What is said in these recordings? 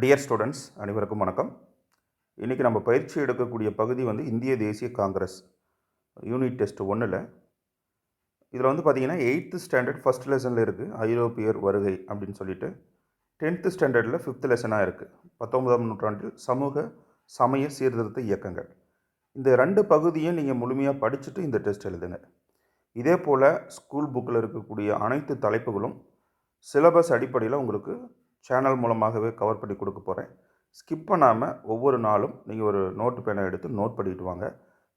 Dear students அனைவருக்கும் வணக்கம். இன்றைக்கி நம்ம பயிற்சி எடுக்கக்கூடிய பகுதி வந்து இந்திய தேசிய காங்கிரஸ் யூனிட் டெஸ்ட் ஒன்றில் இதில் வந்து பார்த்தீங்கன்னா எயித்து ஸ்டாண்டர்ட் ஃபஸ்ட் லெசனில் இருக்குது ஐரோப்பியர் வருகை அப்படின்னு சொல்லிட்டு. டென்த்து ஸ்டாண்டர்டில் ஃபிஃப்த் லெசனாக இருக்குது பத்தொன்பதாம் நூற்றாண்டில் சமூக சமய சீர்திருத்த இயக்கங்கள். இந்த ரெண்டு பகுதியும் நீங்கள் முழுமையாக படிச்சுட்டு இந்த டெஸ்ட் எழுதுங்க. இதே போல் ஸ்கூல் புக்கில் இருக்கக்கூடிய அனைத்து தலைப்புகளும் சிலபஸ் அடிப்படையில் உங்களுக்கு சேனல் மூலமாகவே கவர் பண்ணி கொடுக்க போகிறேன் ஸ்கிப் பண்ணாமல் ஒவ்வொரு நாளும் நீங்கள் ஒரு நோட்டு பேனை எடுத்து நோட் பண்ணிட்டு வாங்க.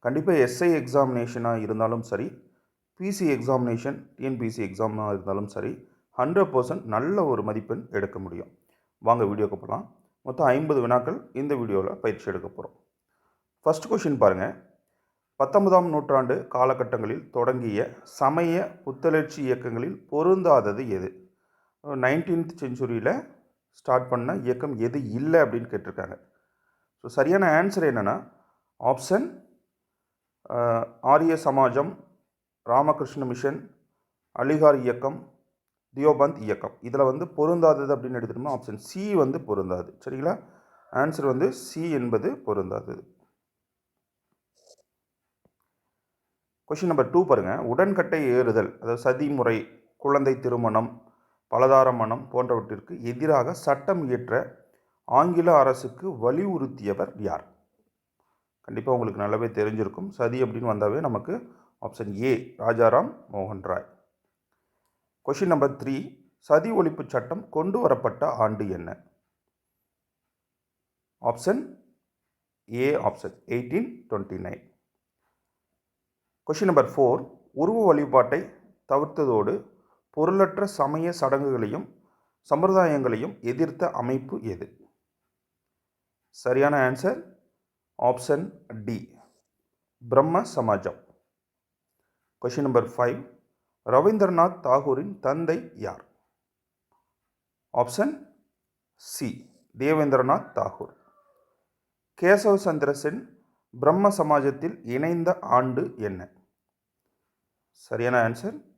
கண்டிப்பாக எஸ்ஐ எக்ஸாமினேஷனாக இருந்தாலும் சரி பிசி எக்ஸாமினேஷன் டிஎன்பிசி எக்ஸாமாக இருந்தாலும் சரி ஹண்ட்ரட் பர்சன்ட் நல்ல ஒரு மதிப்பெண் எடுக்க முடியும். வாங்க வீடியோக்கு போகலாம் மொத்தம் ஐம்பது வினாக்கள் இந்த வீடியோவில் பயிற்சி எடுக்க போகிறோம் ஃபஸ்ட் கொஷின் பாருங்கள் பத்தொன்பதாம் நூற்றாண்டு காலகட்டங்களில் தொடங்கிய சமய புத்தளர்ச்சி இயக்கங்களில் பொருந்தாதது எது? நைன்டீன்த் செஞ்சுரியில் ஸ்டார்ட் பண்ண இயக்கம் எது இல்லை அப்படின்னு கேட்டிருக்காங்க. ஸோ சரியான ஆன்சர் என்னென்னா ஆப்ஷன் ஆரிய சமாஜம் ராமகிருஷ்ண மிஷன் அலிகார் இயக்கம் தியோபந்த் இயக்கம். இதில் வந்து பொருந்தாதது அப்படின்னு எடுத்துட்டோம்னா ஆப்ஷன் சி வந்து பொருந்தாது. சரிங்களா? ஆன்சர் வந்து சி என்பது பொருந்தாதது கொஷின் நம்பர் டூ பாருங்கள் உடன்கட்டை ஏறுதல் அதாவது சதி முறை குழந்தை திருமணம் பலதார மனம் போன்றவற்றிற்கு எதிராக சட்டம் இயற்ற ஆங்கில அரசுக்கு வலியுறுத்தியவர் யார்? கண்டிப்பாக உங்களுக்கு நல்லாவே தெரிஞ்சிருக்கும். சதி அப்படின்னு வந்தாவே நமக்கு ஆப்ஷன் ஏ ராஜாராம் மோகன் ராய். கொஷின் நம்பர் த்ரீ சதி ஒழிப்பு சட்டம் கொண்டு வரப்பட்ட ஆண்டு என்ன? Option A option eighteen twenty nine question number four உருவ வழிபாட்டை தவிர்த்ததோடு பொருளற்ற சமய சடங்குகளையும் சம்பிரதாயங்களையும் எதிர்த்த அமைப்பு எது? சரியான ஆன்சர் ஆப்ஷன் டி பிரம்ம சமாஜம். கொஷின் நம்பர் ஃபைவ் ரவீந்திரநாத் தாகூரின் தந்தை யார்? Option C Debendranath Tagore. Kesava Chandra Sen பிரம்ம சமாஜத்தில் இணைந்த ஆண்டு என்ன? சரியான answer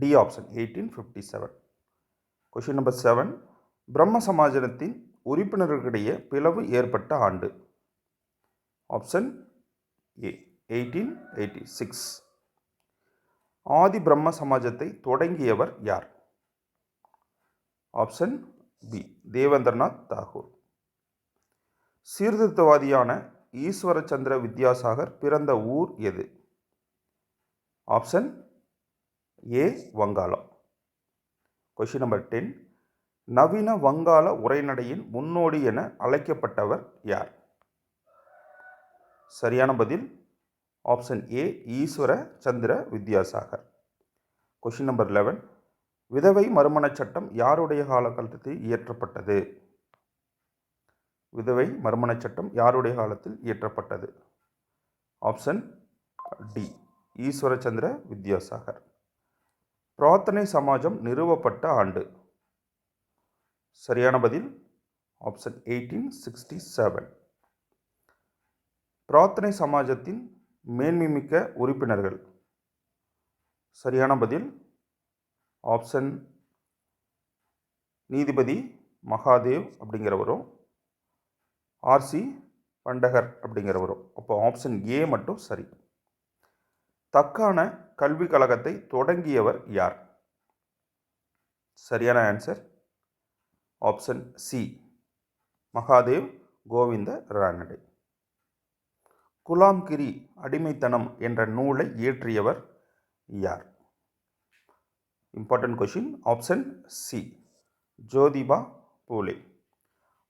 D option eighteen fifty seven question number seven Brahmo சமாஜத்தின் உறுப்பினர்களிடையே பிளவு ஏற்பட்ட ஆண்டு. Option A eighteen eighty six Adi Brahmo சமாஜத்தை தொடங்கியவர் யார்? ஆப்ஷன் பி தேவேந்திரநாத் தாகூர் சீர்திருத்தவாதியான ஈஸ்வரச்சந்திர வித்யாசாகர் பிறந்த ஊர் எது? ஆப்ஷன் ஏ வங்காளம். கொஷின் நம்பர் டென் நவீன வங்காள உரைநடையின் முன்னோடி என அழைக்கப்பட்டவர் யார்? சரியான பதில் option A Ishwar Chandra Vidyasagar. Question number eleven விதவை மறுமணச் சட்டம் யாருடைய காலகட்டத்தில் இயற்றப்பட்டது? விதவை மறுமணச் சட்டம் யாருடைய காலத்தில் இயற்றப்பட்டது? Option D Ishwarchandra Vidyasagar. பிரார்த்தனை சமாஜம் நிறுவப்பட்ட ஆண்டு. சரியான பதில் ஆப்ஷன் எயிட்டீன் சிக்ஸ்டி செவன் பிரார்த்தனை சமாஜத்தின் மேன்மைமிக்க உறுப்பினர்கள். சரியான பதில் ஆப்ஷன் நீதிபதி மகாதேவ் அப்படிங்கிறவரும் ஆர்சி பண்டகர் அப்படிங்கிறவரும். அப்போ ஆப்ஷன் ஏ மட்டும் சரி. தக்கான கல்விக் கழகத்தை தொடங்கியவர் யார்? சரியான answer option C Mahadev Govind Ranade Gulamgiri அடிமைத்தனம் என்ற நூலை இயற்றியவர் யார்? Important question option C Jyotiba Phule.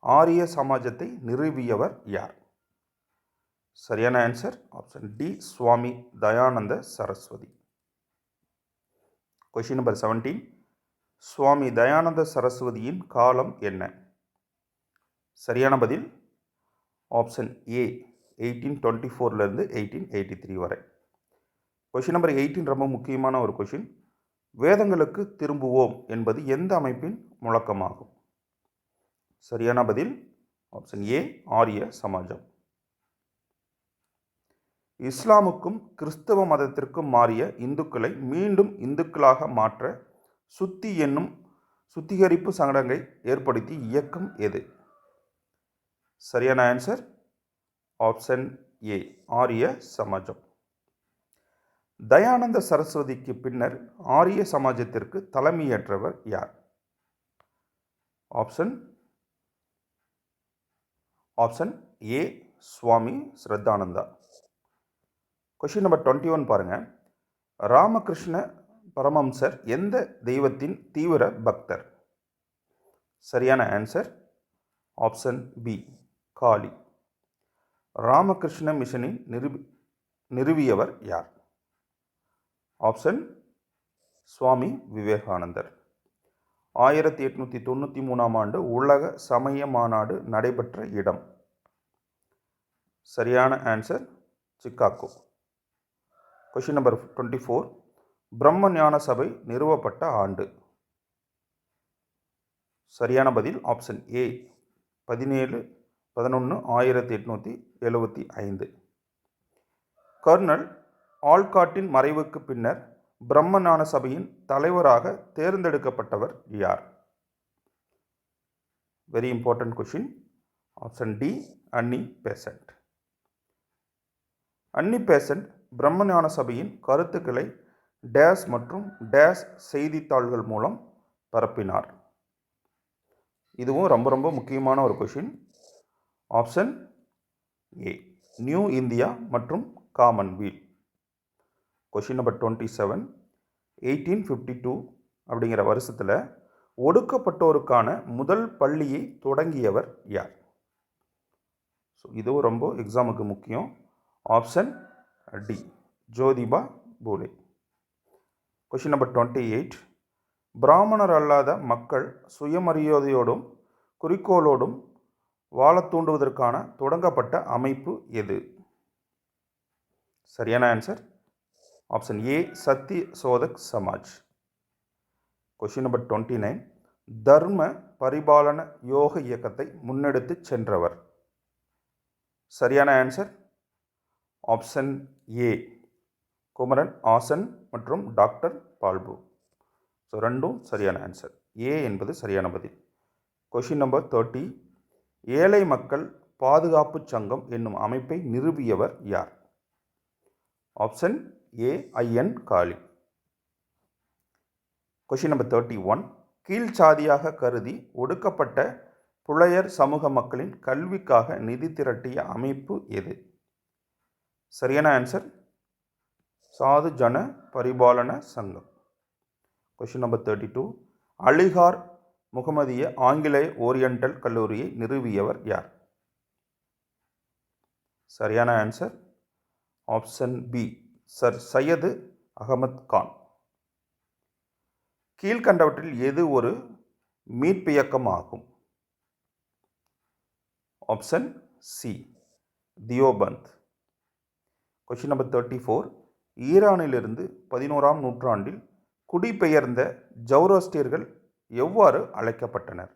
Arya சமாஜத்தை நிறுவியவர் யார்? சரியான answer option D Swami Dayanand Saraswati. Question number seventeen Swami Dayanand சரஸ்வதியின் காலம் என்ன? சரியான பதில் ஆப்ஷன் ஏ எயிட்டீன் டுவெண்ட்டி ஃபோர்லேருந்து எயிட்டீன் எயிட்டி த்ரீ வரை. கொஷின் நம்பர் எயிட்டீன் ரொம்ப முக்கியமான ஒரு கொஷின் வேதங்களுக்கு திரும்புவோம் என்பது எந்த அமைப்பின் முழக்கமாகும்? சரியான பதில் ஆப்ஷன் ஏ ஆரிய சமாஜம். இஸ்லாமுக்கும் கிறிஸ்தவ மதத்திற்கும் மாறிய இந்துக்களை மீண்டும் இந்துக்களாக மாற்ற சுத்தி என்னும் சுத்திகரிப்பு சடங்கை ஏற்படுத்தி இயக்கம் எது? சரியான ஆன்சர் ஆப்ஷன் ஏ ஆரிய சமாஜம். தயானந்த சரஸ்வதிக்கு பின்னர் ஆரிய சமாஜத்திற்கு தலைமையேற்றவர் யார்? Option option A Swami Shraddhananda. Question number twenty one பாருங்கள் ராமகிருஷ்ண பரமம்சர் எந்த தெய்வத்தின் தீவிர பக்தர்? சரியான answer option B Kali. Ramakrishna மிஷனின் நிறுவி நிறுவியவர் யார்? ஆப்ஷன் சுவாமி விவேகானந்தர். ஆயிரத்தி எட்நூற்றி தொண்ணூற்றி மூணாம் ஆண்டு உலக சமய மாநாடு நடைபெற்ற இடம். சரியான answer Chicago. Question number twenty four பிரம்ம ஞான சபை நிறுவப்பட்ட ஆண்டு. சரியான பதில் ஆப்ஷன் ஏ பதினேழு பதினொன்று ஆயிரத்தி எட்நூற்றி எழுபத்தி ஐந்து. கர்னல் ஆல்காட்டின் மறைவுக்கு பின்னர் பிரம்ம ஞான சபையின் தலைவராக தேர்ந்தெடுக்கப்பட்டவர் யார்? Very important question option D Annie Besant Annie Besant பிரம்மஞான சபையின் கருத்துக்களை டேஸ் மற்றும் டேஸ் செய்தித்தாள்கள் மூலம் பரப்பினார். இதுவும் ரொம்ப ரொம்ப முக்கியமான ஒரு question option A New India மற்றும் Commonweal question number twenty seven eighteen fifty two அப்படிங்கிற வருஷத்தில் ஒடுக்கப்பட்டோருக்கான முதல் பள்ளியை தொடங்கியவர் யார்? ஸோ இதுவும் ரொம்ப எக்ஸாமுக்கு முக்கியம். Option D. Jyotiba Phule. Question number twenty eight பிராமணர் அல்லாத மக்கள் சுயமரியாதையோடும் குறிக்கோளோடும் வாழத் தூண்டுவதற்கான தொடங்கப்பட்ட அமைப்பு எது? சரியான answer option A Satya Shodhak Samaj question number twenty nine Dharma Paripalana Yoga இயக்கத்தை முன்னெடுத்து சென்றவர். சரியான answer option A. Kumaran Asan மற்றும் டாக்டர் பால்பு. ஸோ ரெண்டும் சரியான ஆன்சர் ஏ என்பது சரியான பதில். கொஷின் நம்பர் தேர்ட்டி ஏழை மக்கள் பாதுகாப்பு சங்கம் என்னும் அமைப்பை நிறுவியவர் யார்? Option A Ayyan Kali. Question number thirty one கீழ்ச்சாதியாக கருதி ஒடுக்கப்பட்ட புலையர் சமூக மக்களின் கல்விக்காக நிதி திரட்டிய அமைப்பு எது? சரியான answer Sadhu Jana Paripalana Sangam. Question number thirty two Aligarh முகமதிய ஆங்கிலேய ஓரியண்டல் கல்லூரியை நிறுவியவர் யார்? சரியான answer option B sir Syed Ahmad Khan கீழ்கண்டவற்றில் எது ஒரு மீட்பியக்கம் ஆகும் option C Deoband. Question number thirty four ஈரானிலிருந்து பதினோராம் நூற்றாண்டில் குடிபெயர்ந்த ஜௌரோஸ்டியர்கள் எவ்வாறு அழைக்கப்பட்டனர்?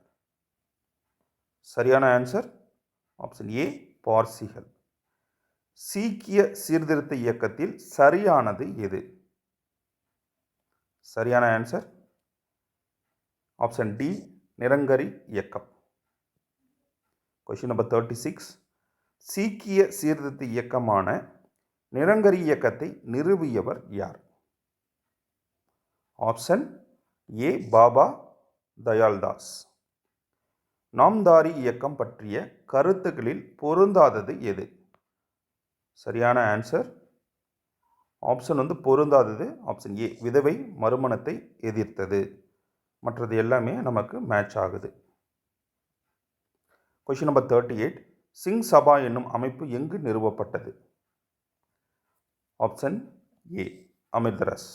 சரியான ஆன்சர் ஆப்ஷன் ஏ பார்சிகள் சீக்கிய சீர்திருத்த இயக்கத்தில் சரியானது எது? சரியான ஆன்சர் ஆப்ஷன் டி நிரங்கரி இயக்கம். கொஷின் நம்பர் தேர்ட்டி சிக்ஸ் சீக்கிய சீர்திருத்த இயக்கமான நிரங்கரி இயக்கத்தை நிறுவியவர் யார்? ஆப்ஷன் ஏ பாபா தயால்தாஸ் நாம்தாரி இயக்கம் பற்றிய கருத்துக்களில் பொருந்தாதது எது? சரியான ஆன்சர் ஆப்ஷன் வந்து பொருந்தாதது. ஆப்ஷன் ஏ விதவை மறுமணத்தை எதிர்த்தது. மற்றது எல்லாமே நமக்கு மேட்ச் ஆகுது. Question number thirty eight Singh Sabha என்னும் அமைப்பு எங்கு நிறுவப்பட்டது? ஆப்ஷன் ஏ அமிர்தரஸ்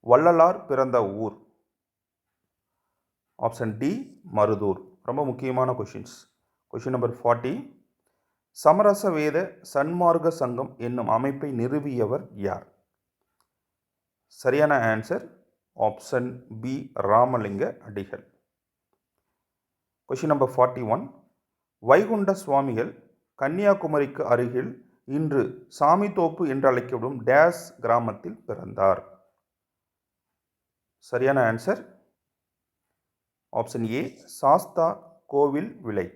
வள்ளலார் பிறந்த ஊர். Option D Marudur. ரொம்ப முக்கியமான கொஷின்ஸ் கொஷின் நம்பர் ஃபார்ட்டி சமரச வேத சன்மார்க்க சங்கம் என்னும் அமைப்பை நிறுவியவர் யார்? சரியான answer option B Ramalinga Adigal. Question number forty one Vaikunda Swamigal கன்னியாகுமரிக்கு அருகில் இன்று சாமித்தோப்பு என்று அழைக்கப்படும் டேஸ் கிராமத்தில் பிறந்தார். சரியான ஆன்சர் ஆப்ஷன் ஏ சாஸ்தா கோவில் விலை.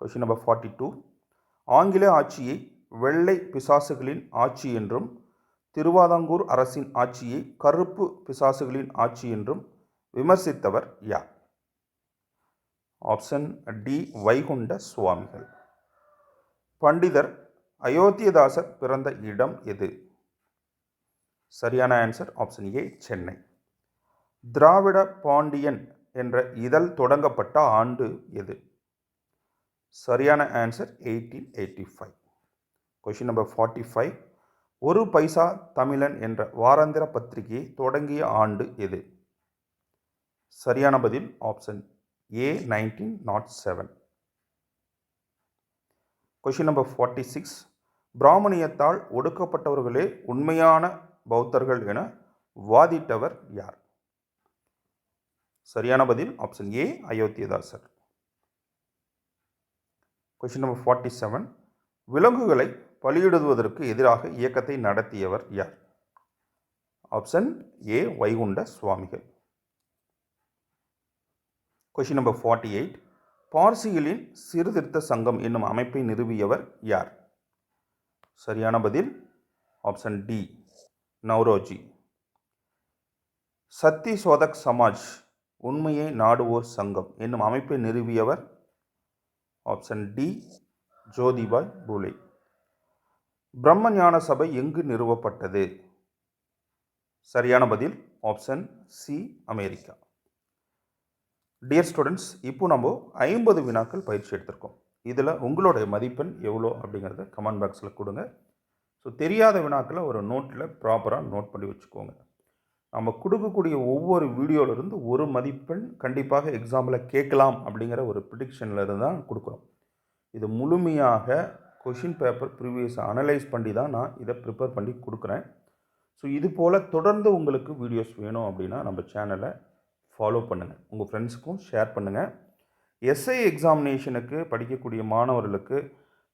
கொஷின் நம்பர் ஃபார்ட்டி டூ ஆங்கில ஆட்சியை வெள்ளை பிசாசுகளின் ஆட்சி என்றும் திருவாதாங்கூர் அரசின் ஆட்சியை கருப்பு பிசாசுகளின் ஆட்சி என்றும் விமர்சித்தவர் யார்? ஆப்ஷன் டி வைகுண்ட சுவாமிகள். பண்டிதர் அயோத்தியதாசர் பிறந்த இடம் எது? சரியான answer option A Chennai. Dravida Pandian என்ற இதழ் தொடங்கப்பட்ட ஆண்டு எது? சரியான answer eighteen eighty five question number forty five Oru Paisa Tamilan என்ற வாராந்திர பத்திரிகையை தொடங்கிய ஆண்டு எது? சரியான பதில் option A nineteen nought seven question number forty six பிராமணியத்தால் ஒடுக்கப்பட்டவர்களே உண்மையான பௌத்தர்கள் என வாதிட்டவர் யார்? சரியான பதில் option A Ayothidasar question number forty seven விலங்குகளை பலியிடுவதற்கு எதிராக இயக்கத்தை நடத்தியவர் யார்? ஆப்ஷன் ஏ வைகுண்ட சுவாமிகள். கொஷின் நம்பர் ஃபார்ட்டி எயிட் பார்சிகளின் சீர்திருத்த சங்கம் என்னும் அமைப்பை நிறுவியவர் யார்? சரியான பதில் ஆப்ஷன் டி நவ்ரோஜி. சத்தி சோதக் சமாஜ் உண்மையை நாடுவோர் சங்கம் என்னும் அமைப்பை நிறுவியவர் ஆப்ஷன் டி ஜோதிபாய் பூலே. பிரம்மஞான சபை எங்கு நிறுவப்பட்டது? சரியான பதில் option C America. Dear students இப்போ நம்ம ஐம்பது வினாக்கள் பயிற்சி எடுத்திருக்கோம். இதில் உங்களுடைய மதிப்பெண் எவ்வளோ அப்படிங்கிறத கமெண்ட் பாக்ஸில் கொடுங்க. ஸோ தெரியாத வினாக்களை ஒரு நோட்டில் ப்ராப்பராக நோட் பண்ணி வச்சுக்கோங்க. நம்ம கொடுக்கக்கூடிய ஒவ்வொரு வீடியோவிலிருந்து ஒரு மதிப்பெண் கண்டிப்பாக எக்ஸாமில் கேட்கலாம் அப்படிங்கிற ஒரு ப்ரிடிக்ஷனில் இருந்து தான் கொடுக்குறோம். இது முழுமையாக கொஷின் பேப்பர் ப்ரீவியஸ் அனலைஸ் பண்ணி தான் நான் இதை ப்ரிப்பேர் பண்ணி கொடுக்குறேன். ஸோ இது போல் தொடர்ந்து உங்களுக்கு வீடியோஸ் வேணும் அப்படின்னா நம்ம சேனலை ஃபாலோ பண்ணுங்கள் உங்கள் ஃப்ரெண்ட்ஸுக்கும் ஷேர் பண்ணுங்கள் எஸ்ஐ எக்ஸாமினேஷனுக்கு படிக்கக்கூடிய மாணவர்களுக்கு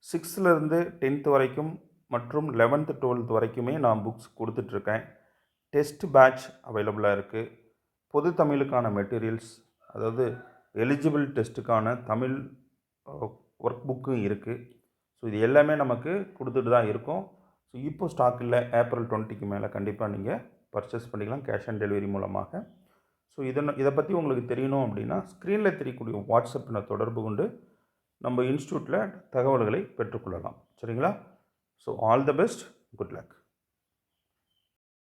சிக்ஸ்த்துலேருந்து டென்த்து வரைக்கும் மற்றும் லெவன்த்து டுவெல்த் வரைக்குமே நான் புக்ஸ் கொடுத்துட்ருக்கேன். டெஸ்ட் பேட்ச் அவைலபிளாக இருக்குது பொது தமிழுக்கான மெட்டீரியல்ஸ் அதாவது எலிஜிபிள் டெஸ்ட்டுக்கான தமிழ் ஒர்க் புக்கும் இருக்குது ஸோ இது எல்லாமே நமக்கு கொடுத்துட்டு தான் இருக்கும். ஸோ இப்போ ஸ்டாக் இல்லை. ஏப்ரல் டுவெண்ட்டிக்கு மேலே கண்டிப்பாக நீங்கள் பர்ச்சேஸ் பண்ணிக்கலாம். கேஷ் ஆன் டெலிவரி மூலமாக. ஸோ இதனை இதை பற்றி உங்களுக்கு தெரியணும் அப்படின்னா ஸ்க்ரீனில் தெரியக்கூடிய வாட்ஸ்அப்பில் தொடர்பு கொண்டு நம்ம இன்ஸ்டியூட்டில் தகவல்களை பெற்றுக்கொள்ளலாம். சரிங்களா? So all the best good luck